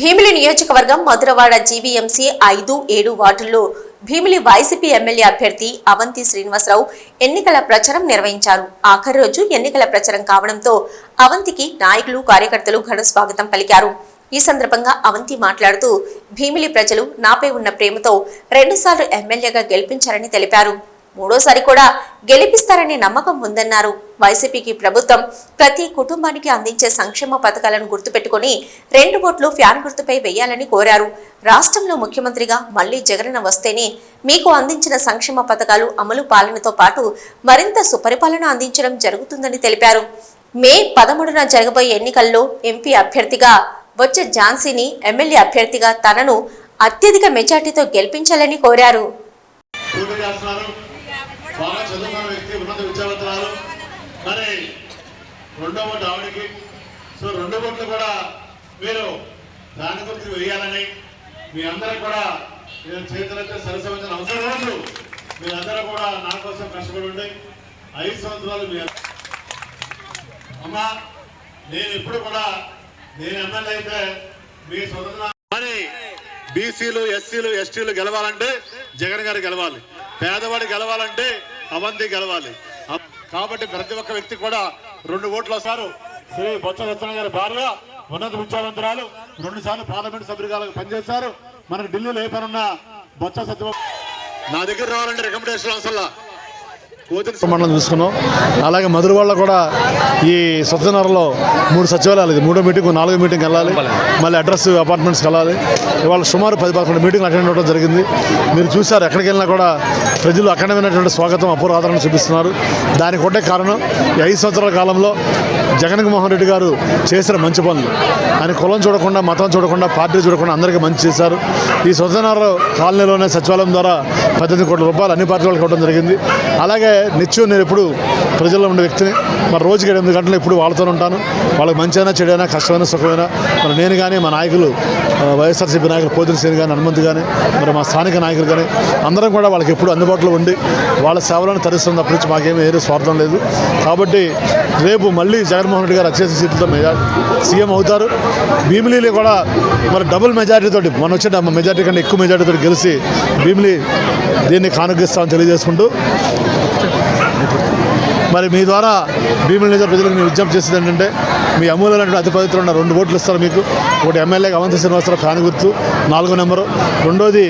భీమిలి నియోజకవర్గం మధురవాడ జీవీఎంసీ ఐదు ఏడు వార్డుల్లో భీమిలి వైసీపీ ఎమ్మెల్యే అభ్యర్థి అవంతి శ్రీనివాసరావు ఎన్నికల ప్రచారం నిర్వహించారు. ఆఖరి రోజు ఎన్నికల ప్రచారం కావడంతో అవంతికి నాయకులు కార్యకర్తలు ఘన స్వాగతం పలికారు. ఈ సందర్భంగా అవంతి మాట్లాడుతూ భీమిలి ప్రజలు నాపై ఉన్న ప్రేమతో రెండుసార్లు ఎమ్మెల్యేగా గెలిపించారని తెలిపారు. మూడోసారి కూడా గెలిపిస్తారనే నమ్మకం ఉందన్నారు. వైసీపీకి ప్రభుత్వం ప్రతి కుటుంబానికి అందించే సంక్షేమ పథకాలను గుర్తుపెట్టుకుని రెండు ఓట్లు ఫ్యాన్ గుర్తుపై వేయాలని కోరారు. రాష్ట్రంలో ముఖ్యమంత్రిగా మళ్ళీ జగనన్న వస్తేనే మీకు అందించిన సంక్షేమ పథకాలు అమలు పాలనతో పాటు మరింత సుపరిపాలన అందించడం జరుగుతుందని తెలిపారు. మే పదమూడున జరగబోయే ఎన్నికల్లో ఎంపీ అభ్యర్థిగా వచ్చే ఝాన్సీని ఎమ్మెల్యే అభ్యర్థిగా తనను అత్యధిక మెజార్టీతో గెలిపించాలని కోరారు. బాగా చదువుకున్న వ్యక్తి ఉన్నత విద్యావంతురాలు. మరి రెండో ఓటు ఆవిడకి. సో రెండు ఓట్లు కూడా మీరు దాని గురించి వేయాలని మీ అందరూ కూడా నేను చేతులైతే సరసమైన అవసరం లేదు. మీరందరూ కూడా నా కోసం కష్టపడి ఉండి ఐదు సంవత్సరాలు మీ అమ్మా నేను ఎప్పుడు కూడా నేను ఎమ్మెల్యే అయితే మీ స్వతంత్ర మరి బీసీలు ఎస్సీలు ఎస్టీలు గెలవాలంటే జగన్ గారు గెలవాలి. పేదవాడు గెలవాలంటే అవంతి గెలవాలి. కాబట్టి ప్రతి ఒక్క వ్యక్తి కూడా రెండు ఓట్లు వస్తారు. శ్రీ బొత్స సత్యనారాయణ గారి భార్య ఉన్నత విద్యావంతురాలు రెండు సార్లు పార్లమెంట్ సభ్యులుగా పనిచేశారు. మనకు ఢిల్లీలో ఏ పనున్నా బొత్స సత్య నా దగ్గర రావాలంటే రికమెండేషన్ అవసరం మండలం చూసుకున్నాం. అలాగే మధురవాడలో కూడా ఈ సత్యనగర్లో మూడు సచివాలయాలు ఇది. మూడో మీటింగ్ నాలుగో మీటింగ్ వెళ్ళాలి. మళ్ళీ అడ్రస్ అపార్ట్మెంట్స్కి వెళ్ళాలి. ఇవాళ సుమారు పది పదకొండు మీటింగ్లు అటెండ్ అవ్వడం జరిగింది. మీరు చూసారు ఎక్కడికి వెళ్ళినా కూడా ప్రజలు అఖండమైనటువంటి స్వాగతం అపూర్వ ఆదరణ చూపిస్తున్నారు. దానికి ఒకటే కారణం ఈ ఐదు సంవత్సరాల కాలంలో జగన్మోహన్ రెడ్డి గారు చేసిన మంచి పనులు. ఆయన కులం చూడకుండా మతం చూడకుండా పార్టీ చూడకుండా అందరికీ మంచి చేశారు. ఈ స్వతంత్ర కాలనీలోనే సచివాలయం ద్వారా పద్దెనిమిది కోట్ల రూపాయలు అన్ని పార్టీ వాళ్ళకి ఇవ్వడం జరిగింది. అలాగే నిత్యం నేను ఎప్పుడు ప్రజల్లో ఉండే వ్యక్తిని మరి రోజుకి ఎనిమిది గంటలు ఎప్పుడు వాళ్ళతో ఉంటాను. వాళ్ళకి మంచైనా చెడైనా కష్టమైనా సుఖమైనా మరి నేను కానీ మా నాయకులు వైఎస్ఆర్సీపీ నాయకులు పోతిన శ్రేణి కానీ హనుమంత్ కానీ మరి మా స్థానిక నాయకులు కానీ అందరం కూడా వాళ్ళకి ఎప్పుడు అందుబాటులో ఉండి వాళ్ళ సేవలను తరిస్తుంది తప్ప నుంచి మాకేమీ ఏదో స్వార్థం లేదు. కాబట్టి రేపు మళ్ళీ జగన్మోహన్ రెడ్డి గారు అత్యధిక సీట్లతో సీఎం అవుతారు. భీమిలీలో కూడా మరి డబుల్ మెజారిటీతో మన వచ్చిన మెజారిటీ కంటే ఎక్కువ మెజారిటీతో గెలిచి భీమిలీ దీన్ని కానుగిస్తామని తెలియజేసుకుంటూ మరి మీ ద్వారా భీముల నిజ ప్రజలకు నేను విజ్ఞప్తి చేసేది ఏంటంటే మీ అమూల్యమైనటువంటి అతి పవిత్రమైన రెండు ఓట్లు ఇస్తారు మీకు. ఒకటి ఎమ్మెల్యేగా అవంతి శ్రీనివాసరావు ఫ్యాన్ గుర్తు నాలుగో నెంబరు. రెండోది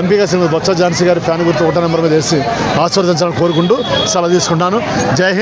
ఎంపీగా శ్రీమతి బొత్స ఝాన్సీ గారి ఫ్యాన్ గుర్తు ఒకటో నెంబర్ మీద వేసి ఆశీర్వదించాలని కోరుకుంటూ సలహా తీసుకుంటాను. జై హింద్.